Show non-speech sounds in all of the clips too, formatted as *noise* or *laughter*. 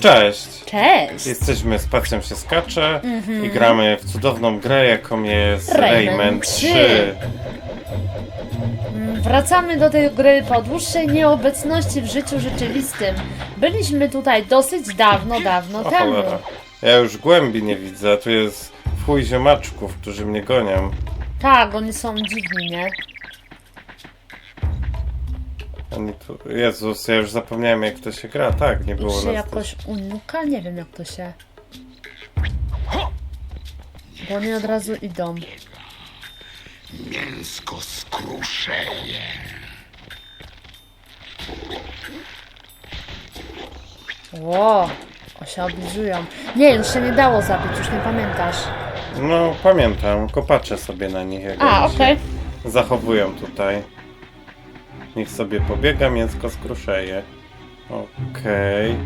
Cześć! Cześć! Jesteśmy z Pacjem się skacze i gramy w cudowną grę, jaką jest Rayman Rayman 3. 3. Wracamy do tej gry po dłuższej nieobecności w życiu rzeczywistym. Byliśmy tutaj dosyć dawno, dawno O temu. cholera. Ja już głębi nie widzę, tu jest chuj ziomaczków, którzy mnie gonią. Tak, oni są dziwni, nie? Oni tu... Jezus, ja już zapomniałem jak to się gra. Tak, nie było się nas jakoś unika? Nie wiem jak to się... Bo oni od razu idą. Mięsko skruszeje. Ło, o się obliżują. Nie, już się nie dało zabić, już nie pamiętasz. No, pamiętam, kopaczę sobie na nich, jak A, oni się okej. zachowują tutaj. Niech sobie pobiega, mięsko skruszeje. Okej.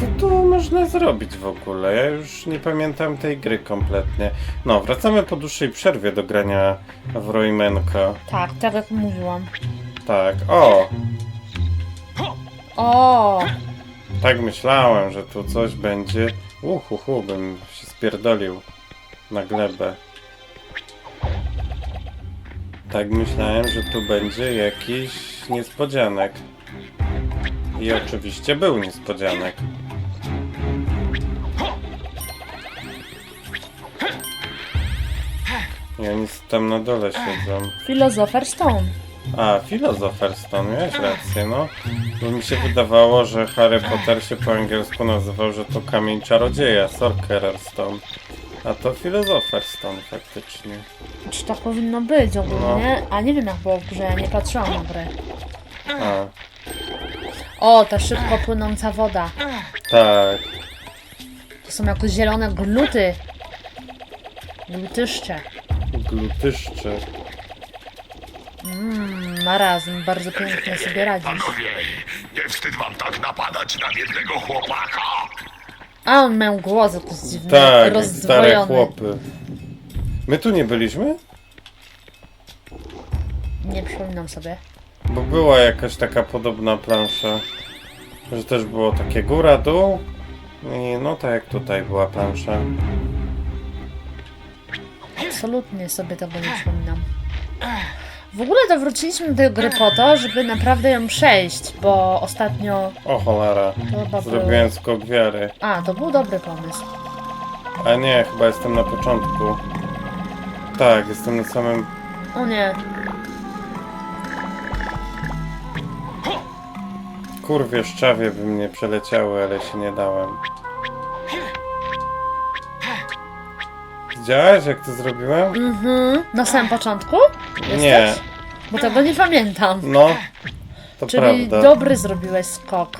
Co tu można zrobić w ogóle? Ja już nie pamiętam tej gry kompletnie. No, wracamy po dłuższej przerwie do grania w Roymenko. Tak, tak jak mówiłam. Tak, o! O, Tak myślałem, że tu coś będzie. Uhuhu, bym się spierdolił na glebę. Tak myślałem, że tu będzie jakiś niespodzianek. I oczywiście był niespodzianek. I oni tam na dole siedzą. filozofer Stone. A, Philosopher's Stone, miałeś rację, no. Bo mi się wydawało, że Harry Potter się po angielsku nazywał, że to kamień czarodzieja, Sorcerer Stone. A to Philosopher's Stone faktycznie. Czy tak powinno być ogólnie? A nie wiem jak było w grze, ja nie patrzyłam na grę. A, O, ta szybko płynąca woda. tak. To są jakieś zielone gluty. Glutyszcze. Glutyszcze. Mmm, marazm, bardzo pięknie sobie radzisz. Panowie, nie wstyd wam tak napadać na biednego chłopaka? A on miał głos jakiś dziwny, Tak, stare rozdwojony. chłopy. My tu nie byliśmy? Nie przypominam sobie. Bo była jakaś taka podobna plansza. Że też było takie góra, dół. I no tak jak tutaj była plansza. Absolutnie sobie tego nie przypominam. W ogóle to wróciliśmy do tej gry po to, żeby naprawdę ją przejść, bo ostatnio... O cholera. to Chyba było... Zrobiłem skok wiary. A, to był dobry pomysł. A nie, chyba jestem na początku. Tak, jestem na samym. O nie, Kurwie szczawie by mnie przeleciały, ale się nie dałem. Widziałeś jak to zrobiłem? mhm. Na samym początku? Jesteś? Nie. Bo tego nie pamiętam. No, to Czyli prawda. dobry zrobiłeś skok.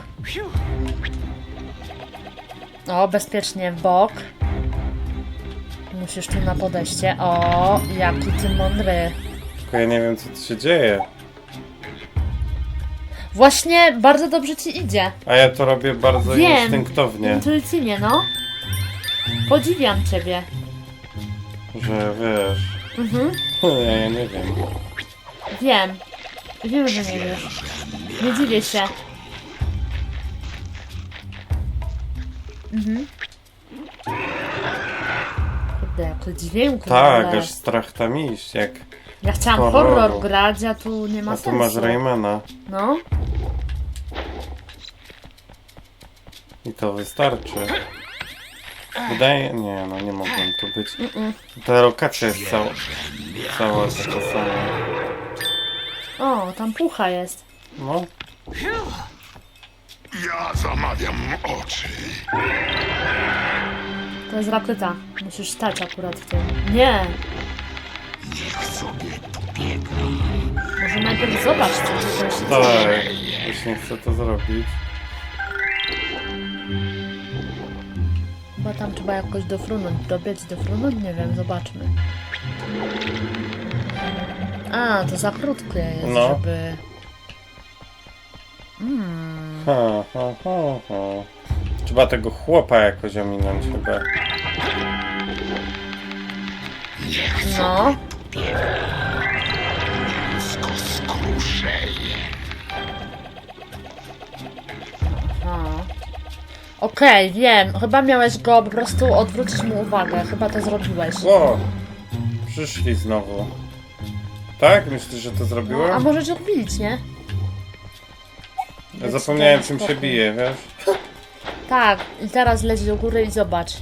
O, bezpiecznie w bok. Musisz tu na podejście. O, jaki ty mądry. Tylko ja nie wiem co tu się dzieje. Właśnie bardzo dobrze ci idzie. A ja to robię bardzo Wiem. instynktownie. Intuicyjnie, no. Podziwiam ciebie. Że wiesz. Mhm. Ja, ja nie wiem. Wiem. Wiem, że nie wiesz. Nie dziwię się. Mhm. Kurde, jak dźwięk. Tak, aż strach tam iść, jak. Ja chciałam horroru. horror grać, a tu nie ma A tu sensu. masz Raymana. No. I to wystarczy. Wydaje... Nie, no nie mogłem tu być. Ta lokacja jest cała, cała taka sama. O, tam pucha jest. No, Ja zamawiam oczy. To jest rakieta. Musisz stać akurat w tym. Nie. Niech sobie pobiega. Może najpierw zobacz, co tutaj się tak. dzieje. Jeśli chcę to zrobić. Chyba tam trzeba jakoś dofrunąć. Dobiec, dofrunąć? Nie wiem, zobaczmy. A, to za krótkie jest, No. żeby... Mm. Ha, ha, ha, ha. Trzeba tego chłopa jakoś ominąć chyba. No. Okej, wiem. Chyba miałeś go po prostu odwrócić mu uwagę. Chyba to zrobiłeś. O! Przyszli znowu. Tak? Myślisz, że to No, a zrobiłem? możesz ich bić, nie? Ja zapomniałem czym się bije, wiesz? Tak, i teraz leć do góry i zobacz.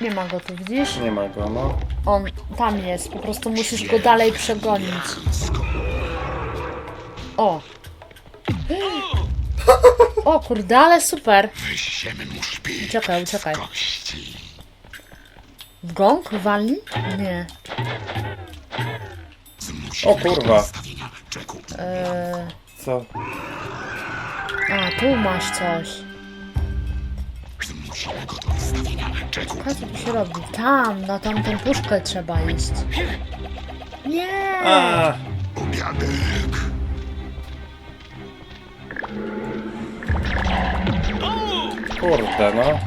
Nie ma go tu, widzisz? Nie ma go, no. On tam jest, po prostu musisz go dalej przegonić. O! O kurde, ale super! Wysiemy mu szpik Uciekaj, uciekaj. kości. W gąk wali? Nie. Zmusimy O go do kurwa. czeku. Eee, Co? a, tu masz coś. Zmusimy go do wystawienia czeku. A co tu się robi? Tam, na tamtą puszkę trzeba iść. Nie! A! Obiadek. Kurde, no.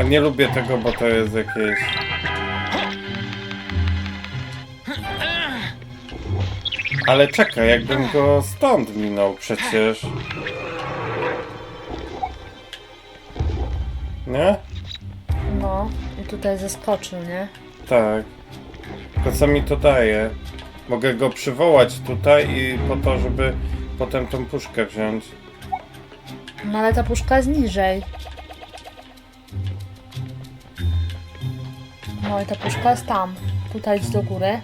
A nie lubię tego, bo to jest jakieś... Ale czekaj, jakbym go stąd minął przecież. Nie? No, i tutaj zeskoczył, nie? Tak. To co mi to daje? Mogę go przywołać tutaj i po to, żeby potem tą puszkę wziąć. No ale ta puszka jest niżej. No i ta puszka jest tam. Tutaj idź do góry.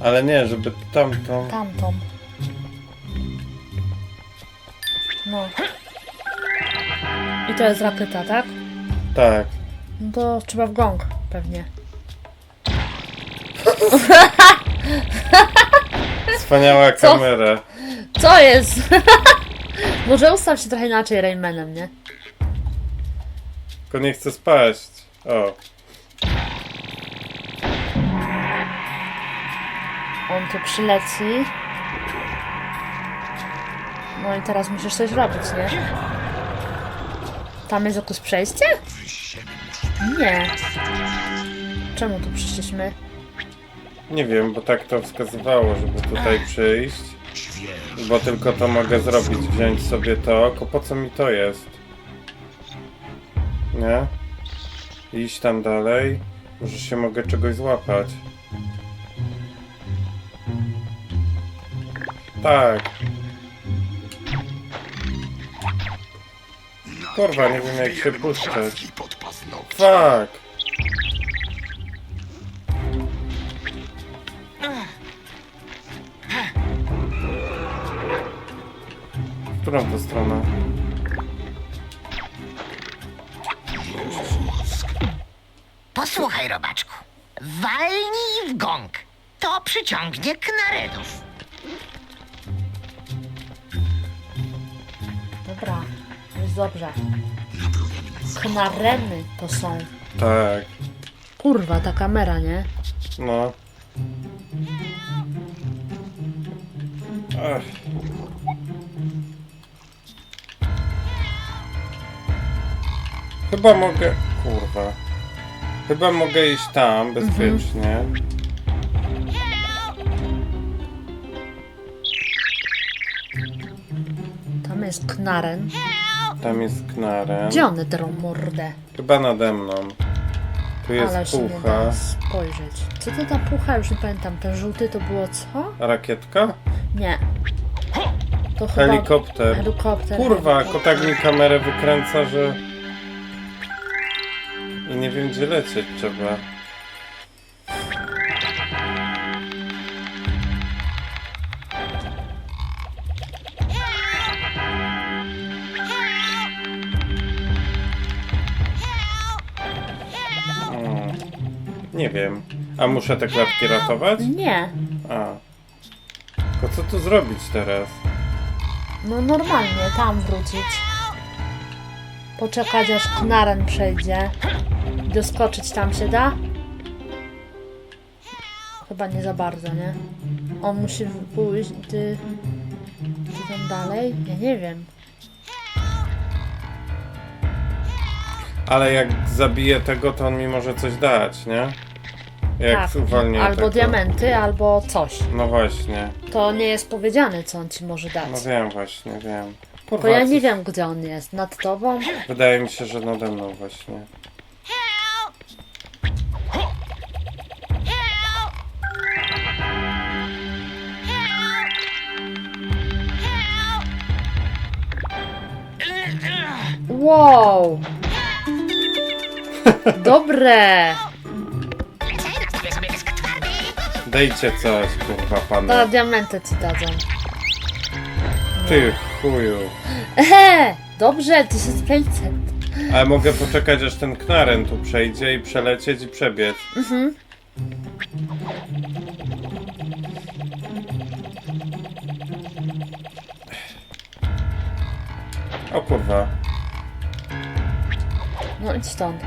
Ale nie, żeby tamtą... Tamtą. No. I to jest rakieta, tak? Tak. No to trzeba w gong, pewnie. Wspaniała Co? kamera. Co jest? *laughs* Może ustaw się trochę inaczej Raymanem, nie? Tylko nie chcę spaść. O. On tu przyleci. No i teraz musisz coś robić, nie? Tam jest jakieś przejście? Nie. Czemu tu przyszliśmy? Nie wiem, bo tak to wskazywało, żeby tutaj przyjść. Bo tylko to mogę zrobić, wziąć sobie to, tylko po co mi to jest? Nie? Iść tam dalej. Może się mogę czegoś złapać. Tak. Kurwa, nie wiem jak się puszczać. Fuck! W którą to stronę? Posłuchaj, robaczku. Walnij w gong. To przyciągnie knaredów. Dobra, jest dobrze. Knareny to są. Tak, Kurwa, ta kamera, nie? no. Ach. Chyba mogę... Kurwa. Chyba mogę iść tam bezpiecznie. Tam jest knaren. Tam jest knarem. Gdzie one drą mordę? Chyba nade mną. Tu jest Ale się nie pucha. da spojrzeć. Co to ta pucha? Już nie pamiętam. Ten żółty to było co? Rakietka? Nie. To chyba... Helikopter. Helikopter. Kurwa, kotak mi kamerę wykręca, że... Nie wiem gdzie lecieć trzeba. Nie wiem. A muszę te klatki ratować? Nie. A. Tylko co tu zrobić teraz? No normalnie, tam wrócić. Poczekać aż knaren przejdzie. Doskoczyć tam się da? Chyba nie za bardzo, nie? On musi pójść, ty... Ty tam dalej? Ja nie wiem. Ale jak zabiję tego, to on mi może coś dać, nie? Jak uwalnię Tak, albo tego. diamenty, albo coś. No właśnie. To nie jest powiedziane, co on ci może dać. No wiem właśnie, wiem. Kurwa, Bo ja nie wiem, gdzie on jest. Nad tobą? Wydaje mi się, że nade mną właśnie. Wow! Dobre! Dejcie coś, kurwa, panu. diamenty ci dadzą. Ty chuju. Ehe! Dobrze, 1500. Ale mogę poczekać, aż ten knaren tu przejdzie i przelecieć i przebiec. Mhm. O kurwa. No idź stąd.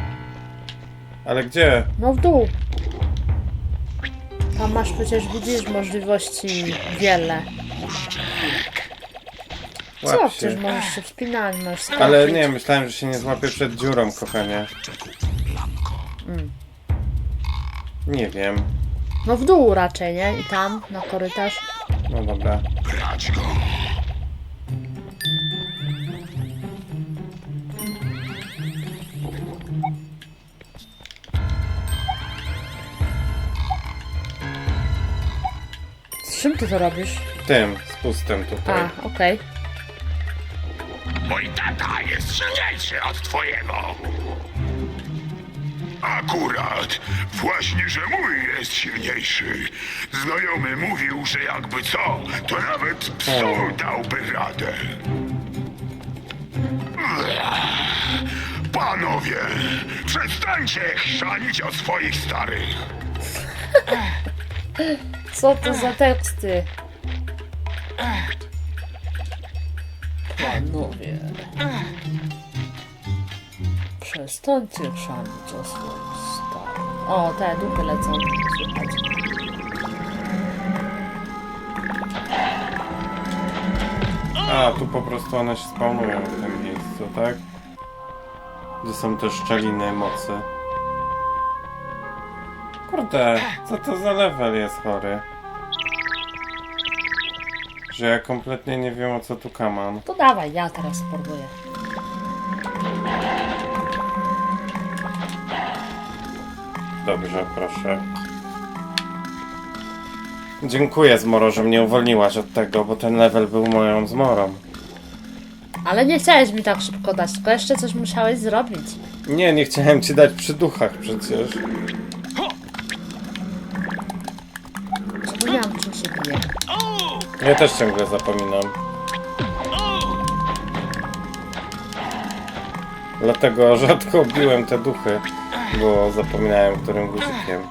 Ale gdzie? No w dół. Tam masz przecież, widzisz, możliwości wiele. Co? Łap Przecież się. możesz się wspinać, możesz skoczyć. Ale nie, myślałem, że się nie złapię przed dziurą, kochanie. Mm. Nie wiem. No w dół raczej, nie? I tam, na korytarz. No dobra. Brać go. Czym ty to robisz? Tym, z pustem tutaj. A, okej. Mój tata jest silniejszy od twojego. Akurat. Właśnie, że mój jest silniejszy. Znajomy mówił, że jakby co, to nawet psu dałby radę. Panowie, przestańcie chrzanić o swoich starych. *laughs* Co to za teksty? Panowie. Przestańcie chrzanić o swoich starych. O, te dupy lecą. Słychać. A, tu po prostu one się spawnują w tym miejscu, tak? Gdzie są te szczeliny mocy. Kurde, co to za level jest chory? Że ja kompletnie nie wiem o co tu kaman. To dawaj, ja teraz spróbuję. Dobrze, proszę. Dziękuję Zmoro, że mnie uwolniłaś od tego, bo ten level był moją zmorą. Ale nie chciałeś mi tak szybko dać, tylko jeszcze coś musiałeś zrobić. Nie, nie chciałem ci dać przy duchach przecież. Bije. Ja też ciągle zapominam. Dlatego rzadko biłem te duchy, bo zapominałem którym guzikiem.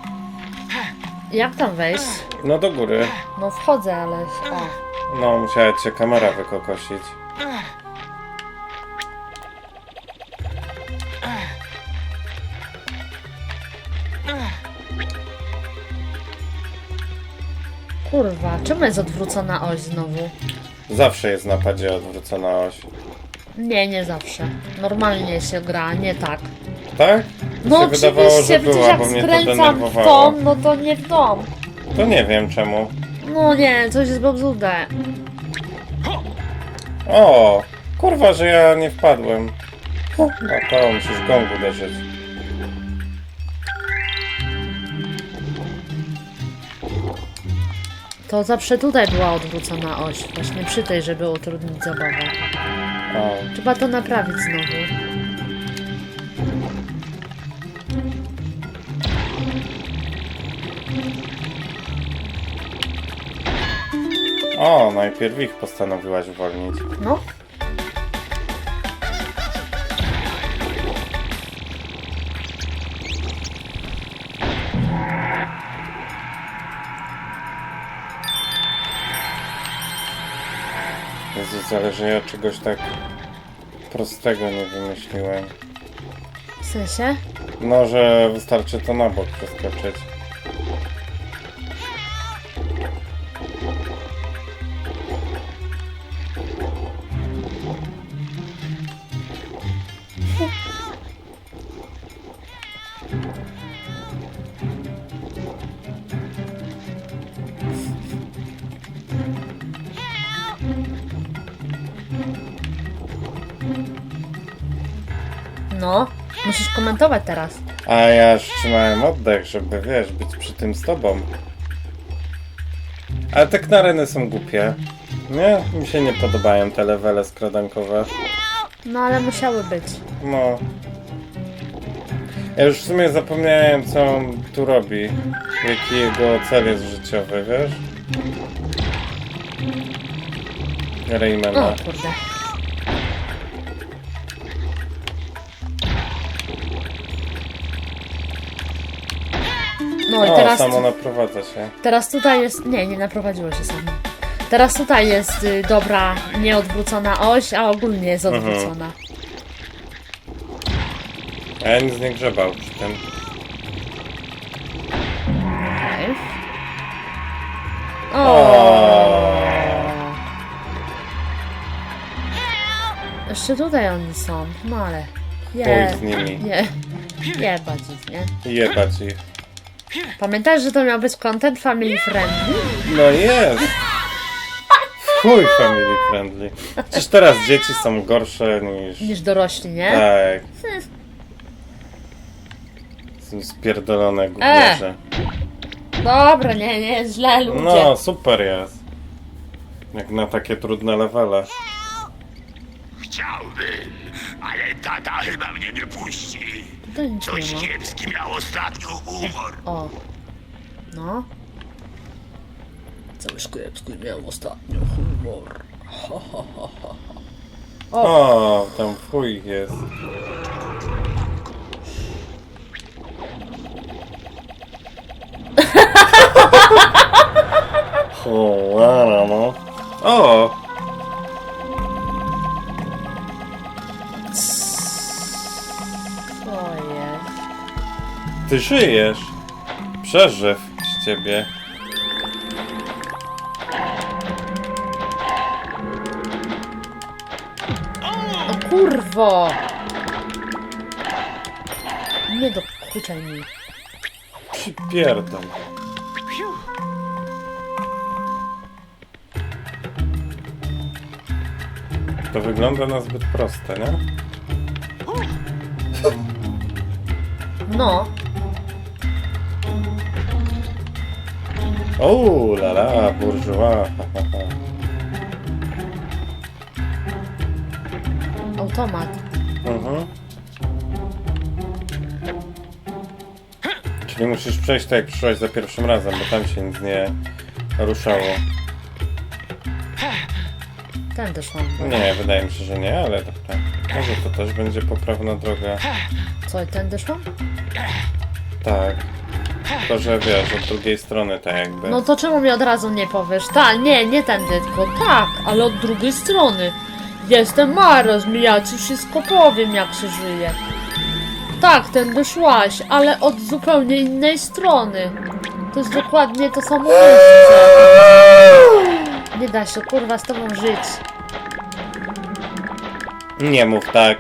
Jak tam wejść? No do góry. No wchodzę, ale... O. No, musiała cię kamera wykokosić. Kurwa, czemu jest odwrócona oś znowu? Zawsze jest na padzie odwrócona oś. Nie, nie zawsze. Normalnie się gra, nie tak. Tak? No się wydawało, oczywiście, że przecież była, jak bo mnie to skręcam w denerwowało. tom, no to nie w dom. To nie wiem czemu. No nie, coś jest bobzude. O! Kurwa, że ja nie wpadłem. No to musisz gong uderzyć. To zawsze tutaj była odwrócona oś. Właśnie przy tej, żeby utrudnić zabawę. O. Trzeba to naprawić znowu. O, najpierw ich postanowiłaś uwolnić. No. Jezu, zależy ja czegoś tak prostego nie wymyśliłem. W sensie? No, że wystarczy to na bok przeskoczyć. Komentować teraz. A ja już trzymałem oddech, żeby wiesz, być przy tym z tobą. Ale te knareny są głupie. Nie? Mi się nie podobają te levele skradankowe. No ale musiały być. No. Ja już w sumie zapomniałem, co on tu robi. Jaki jego cel jest życiowy, wiesz? Raymana. O kurde. No i O, teraz, samo naprowadza się. teraz tutaj jest... Nie, nie naprowadziło się samo. Teraz tutaj jest y, dobra, nieodwrócona oś, a ogólnie jest Mhm. odwrócona. A ja nic nie grzebał przy tym. Okej. O. Jeszcze tutaj oni są, no ale... Pójdź z nimi. Nie. Jebać ich, nie? Jebać ich. Pamiętasz, że to miał być content family friendly? No jest! Chuj family friendly. Przecież teraz dzieci są gorsze niż... Niż dorośli, nie? Tak. Są spierdolone gówniarze. Dobra, nie, nie, źle ludzie. No, super jest. Jak na takie trudne levele. Chciałbym, ale tata chyba mnie nie puści. Nic Coś nie ma. kiepski miał ostatnio humor. O. No. Cały szkiepski miał ostatnio humor. O, tam chuj jest. *laughs* Cholera, no. O! Ty żyjesz. Przeżyw z ciebie. O kurwo! Nie dokuczaj mi. Ci pierdol. To wygląda na zbyt proste, nie? No. O, la la, bourgeois. Automat. Mhm. Czyli musisz przejść tak jak przyszłaś za pierwszym razem, bo tam się nic nie ruszało. Tędy szłam. Nie, wydaje mi się, że nie, ale dobra. Może to też będzie poprawna droga. Co, tędy szłam? Tylko, że wiesz, od drugiej strony tak jakby. No to czemu mi od razu nie powiesz? Tak, nie, nie tędy, tylko tak, ale od drugiej strony. Jestem marazm, ja ci wszystko powiem, jak się żyje. Tak, tędy szłaś, ale od zupełnie innej strony. To jest dokładnie to samo miejsce. Nie da się, kurwa, z tobą żyć. Nie mów tak.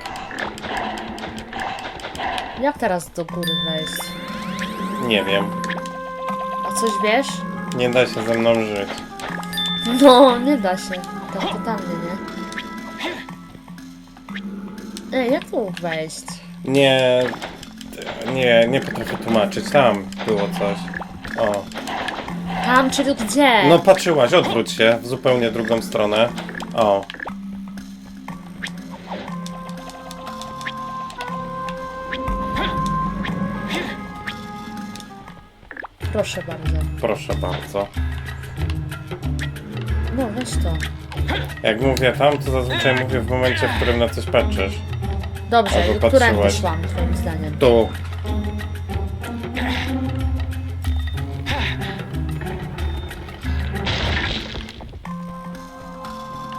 Jak teraz do góry wejść? Nie wiem. Coś wiesz? Nie da się ze mną żyć. No, nie da się. Tak totalnie, nie? Ej, jak tu wejść? Nie. Nie, nie potrafię tłumaczyć. Tam było coś. O. Tam, czyli gdzie? No patrzyłaś, odwróć się w zupełnie drugą stronę. O. Proszę bardzo. Proszę bardzo. No, weź to. Jak mówię tam, to zazwyczaj mówię w momencie, w którym na coś patrzysz. Dobrze, Albo którędy patrzyłaś. szłam, twoim zdaniem? Tu.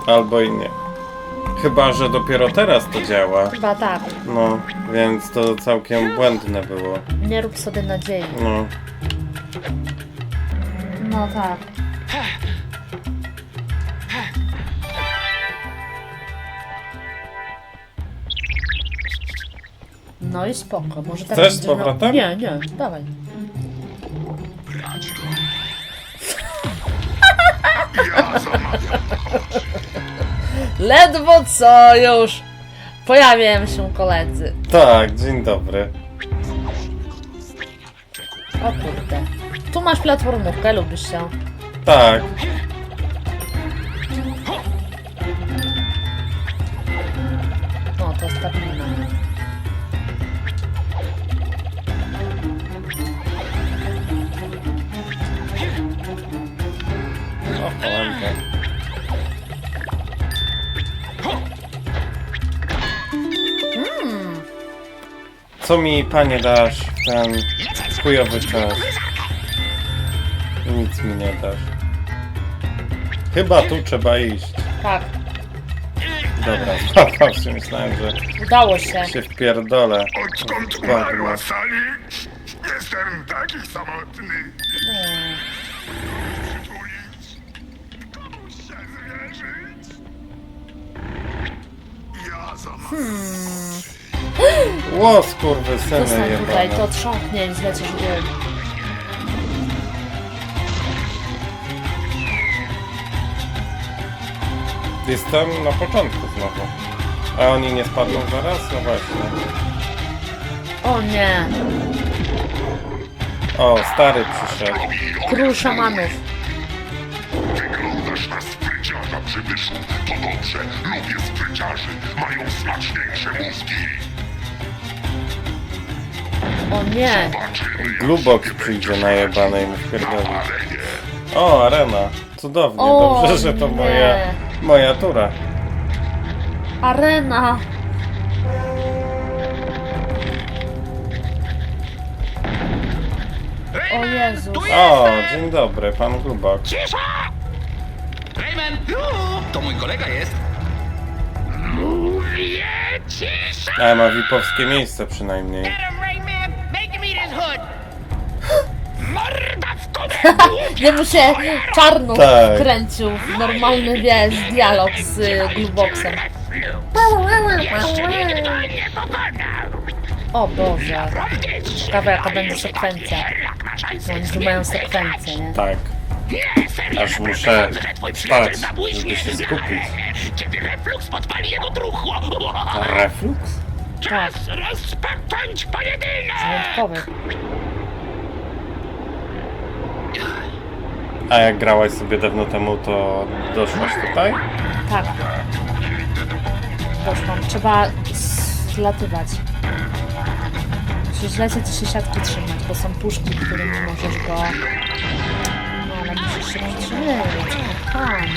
Albo i nie. Chyba, że dopiero teraz to działa. Chyba tak. No, więc to całkiem błędne było. Nie rób sobie nadziei. No. No tak. No i spoko. Może teraz Chcesz z miał- powrotem? Nie, nie, dawaj. Ja zamawiam. Ledwo co już! Pojawiają się koledzy. Tak, dzień dobry. O kurde. Tu masz platformówkę, lubisz się. Tak. No, to stabilne. O, kolanka. Co mi, panie, dasz w ten chujowy czas? Nic mi nie dasz. Chyba tu trzeba iść. Tak, Dobra, *laughs* się, myślałem, że udało się. się wpierdolę. Odkąd umarła Sally, jestem taki samotny. Przytulić, komuś się zwierzyć. Ja za Ło, skurwysyny Zostań tutaj, jebane. to trząknie i zlecisz w dół. Jestem na początku znowu. A oni nie spadną zaraz? No właśnie. O nie, O, stary przyszedł. król szamanów. Wyglądasz na spryciarza, przybyszu. To dobrze, lubię spryciarzy. Mają smaczniejsze mózgi. O nie, Zobaczymy, jak przyjdzie będziesz na jebane i mu wpierdoli. na arenie. O, arena. Cudownie, O, dobrze, że to nie. moja, moja tura. arena. O Jezus. O, dzień dobry, pan Glubok. Cisza! Rayman! To mój kolega jest. Mówię cisza! A, ma wipowskie miejsce przynajmniej. *laughs* Nie mu się czarnów Tak. wkręcił w normalny, wiesz, dialog z y, Gluboxem. O Boże. Ciekawe jaka będzie sekwencja. No, Oni tu mają sekwencję, nie? Tak. Aż muszę spać, żeby się skupić. Kiedy reflux podpali jego truchło. Reflux? Czas rozpocząć pojedynek! A jak grałaś sobie dawno temu, to doszłaś tutaj? Tak. Poszłam. Trzeba zlatywać. Musisz lecieć i się siatki trzymać, bo są puszki, którymi możesz go... No ale musisz się przytrzymywać. Kochanie.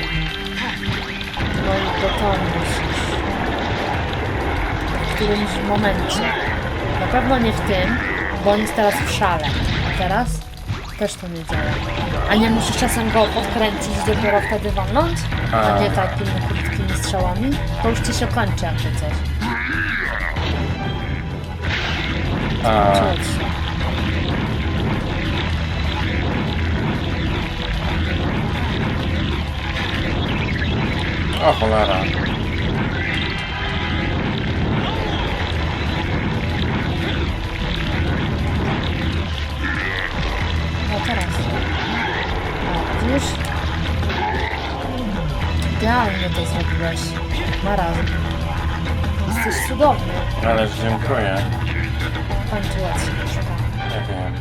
No i do to musisz. W którymś momencie. Na pewno nie w tym, bo on jest teraz w szale. A teraz też to nie działa. A nie musisz czasem go podkręcić i dopiero wtedy walnąć? A nie takimi krótkimi strzałami? To już ci się kończy jakby coś. A, Czuć. o cholera. Widzisz? Idealnie to zrobiłeś. Maraz. Jesteś cudowny. Ależ dziękuję. Kończyła ci troszkę. Nie wiem.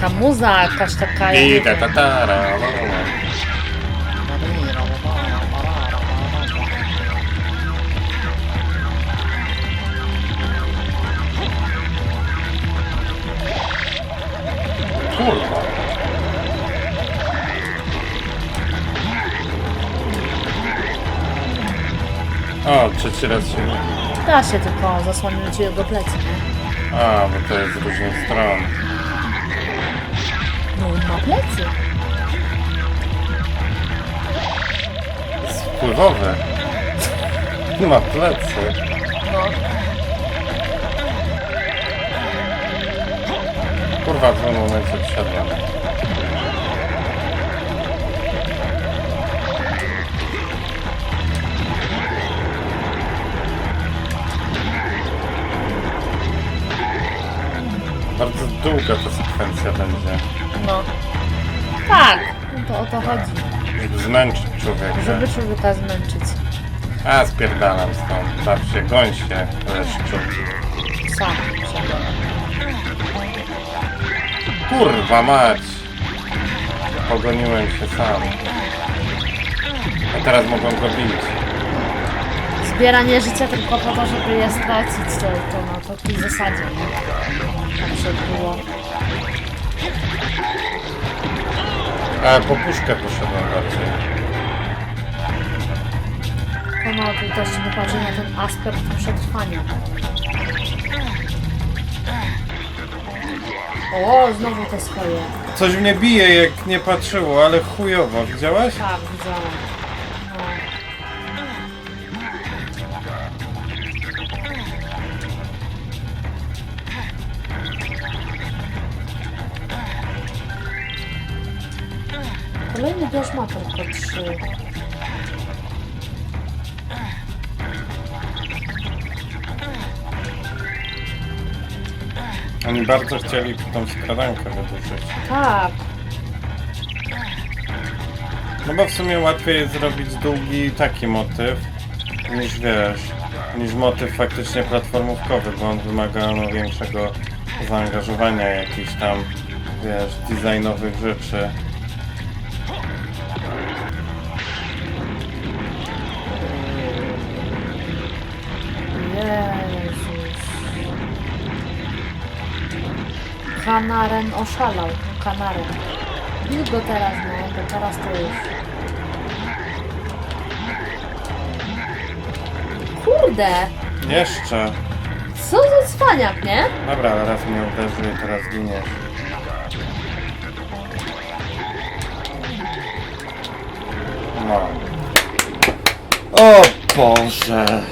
Taka muza jakaś taka... ja nie Idę, wiem. tatara. Kurwa. O, trzeci raz się... Da się tylko zasłonił ci jego plecy, nie? A, bo to jest z różnych stron. No on ma plecy. Wpływowy. *laughs* Ma plecy. No. Kurwa, w tym momencie wszedłem. Długa ta sekwencja będzie. No. Tak. To o to chodzi. Zmęczyć człowieka. Żeby człowieka zmęczyć. A, spierdalam stąd. Zawsze goń się, leszczu. Sam. Sam. Kurwa mać! Pogoniłem się sam. A teraz mogą go bić. Zbieranie życia tylko po to, żeby je stracić, to, to na takiej zasadzie, nie? Się było. A, po puszkę poszedłem raczej. Tu też nie patrzy na ten aspekt przetrwania. O, znowu te swoje. Coś mnie bije, jak nie patrzyło, ale chujowo. Widziałaś? Tak, widziałam. Oni bardzo chcieli tą skradankę wydłużyć. Tak, No bo w sumie łatwiej jest zrobić długi taki motyw, niż wiesz, niż motyw faktycznie platformówkowy, bo on wymaga no, większego zaangażowania jakichś tam, wiesz, designowych rzeczy. Kanaren oszalał. Kanaren. Bił go teraz, no, to teraz to już. Kurde! Jeszcze! Co za cwaniak, nie? Dobra, raz mnie uderzył teraz giniesz. No. O Boże!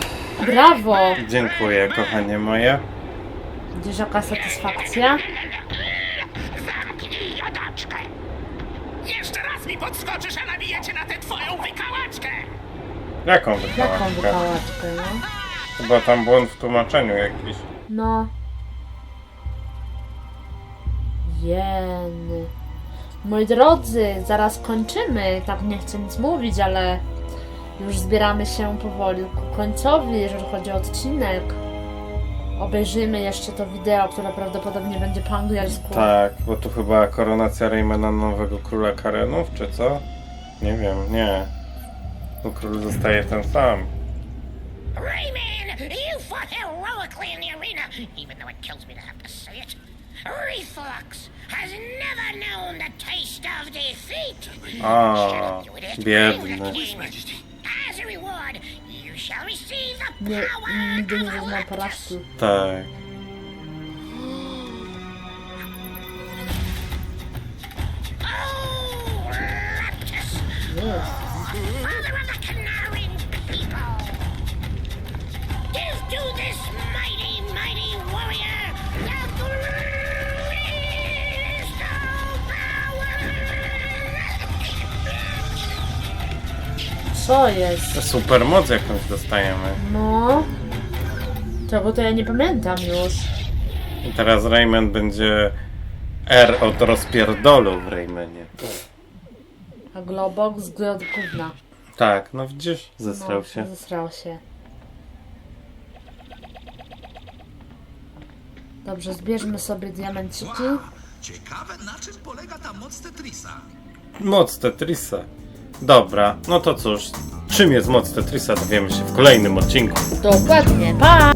Brawo! Dziękuję, kochanie moje. Jaka satysfakcja? Podskoczysz, a nabiję cię na tę twoją wykałaczkę! Jaką Jaką wykałaczkę? wykałaczkę, no? Chyba tam błąd w tłumaczeniu jakiś. No. Jeny. Moi drodzy, zaraz kończymy. Tak nie chcę nic mówić, ale już zbieramy się powoli ku końcowi, jeżeli chodzi o odcinek. Obejrzymy jeszcze to wideo, które prawdopodobnie będzie po angielsku. Tak, bo tu chyba koronacja Raymana nowego króla Karenów, czy co? Nie wiem, nie. Tu król zostaje ten sam. Rayman, you fought heroically in the arena, even though it kills me to have to say it. Reflux has never known the taste of defeat. A, is biedny. pain. As Nie, nigdy nie zaznał porażki. Tak. Jest. Co jest? Super moc jakąś dostajemy. No. Czego to ja nie pamiętam już. I teraz Rayman będzie R od rozpierdolu w Raymanie. A Globok z od gówna. Tak, no widzisz? Zesrał No, się. Zesrał się. Dobrze, zbierzmy sobie diamenciki. Ciekawe, na czym polega ta moc Tetrisa. Moc Tetrisa. Dobra, no to cóż. Czym jest moc Tetrisa dowiemy się w kolejnym odcinku. Dokładnie, pa!